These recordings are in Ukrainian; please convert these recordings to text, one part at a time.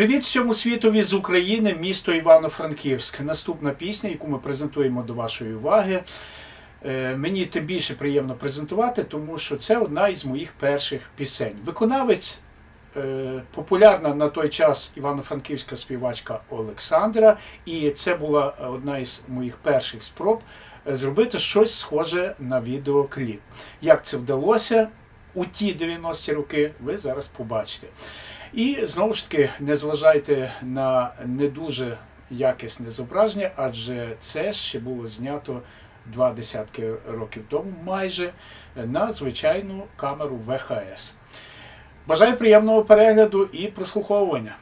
Привіт всьому світові з України, місто Івано-Франківськ. Наступна пісня, яку ми презентуємо до вашої уваги. Е, Мені тим більше приємно презентувати, тому що це одна із моїх перших пісень. Виконавець е, популярна на той час івано-франківська співачка Олександра, і це була одна із моїх перших спроб е, зробити щось схоже на відеокліп. Як це вдалося у ті 90-ті роки, ви зараз побачите. І знову ж таки, не зважайте на не дуже якісне зображення, адже це ще було знято два десятки років тому, майже на звичайну камеру ВХС. Бажаю приємного перегляду і прослуховування.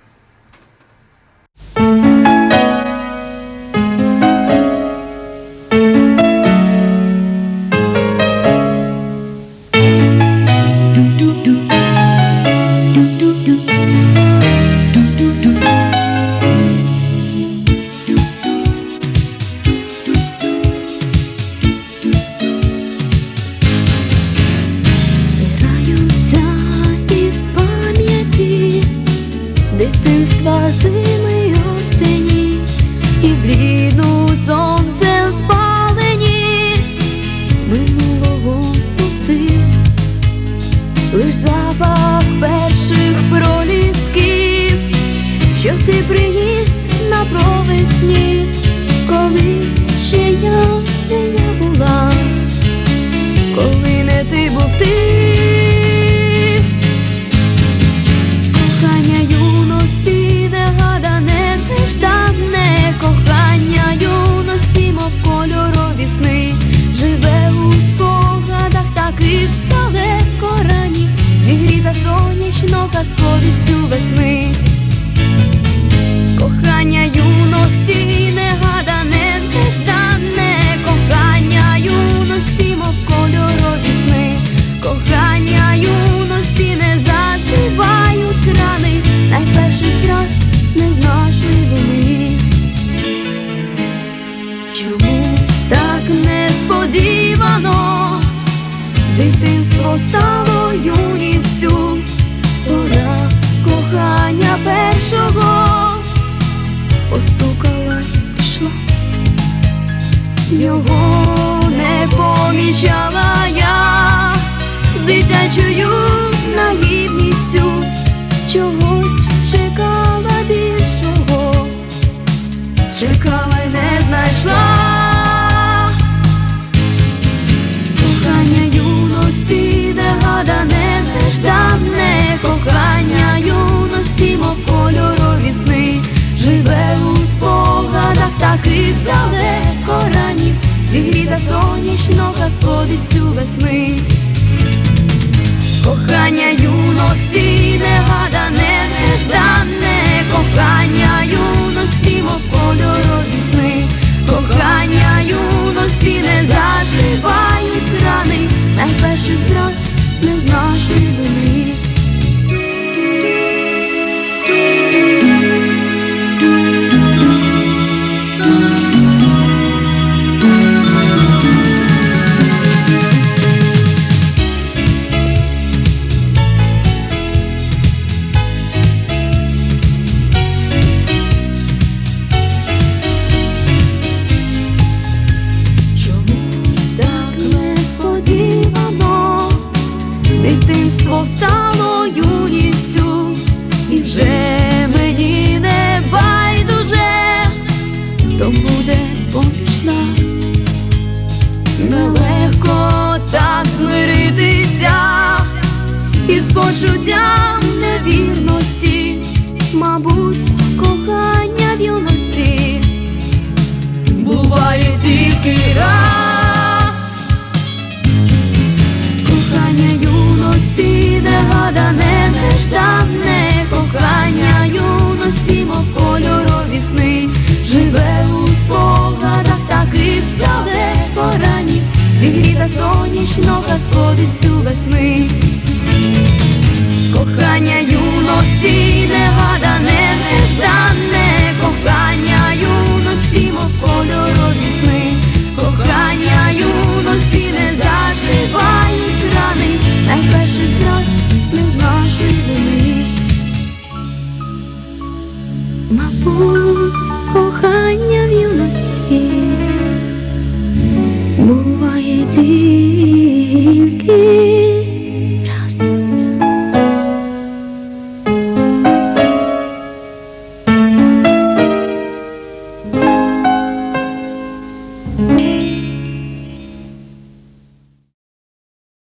Провесні, коли Його не помічала я. Дитячою казковістю весни. Кохання юності негадане, нежданне кохання Кохання юності негадане, неждане,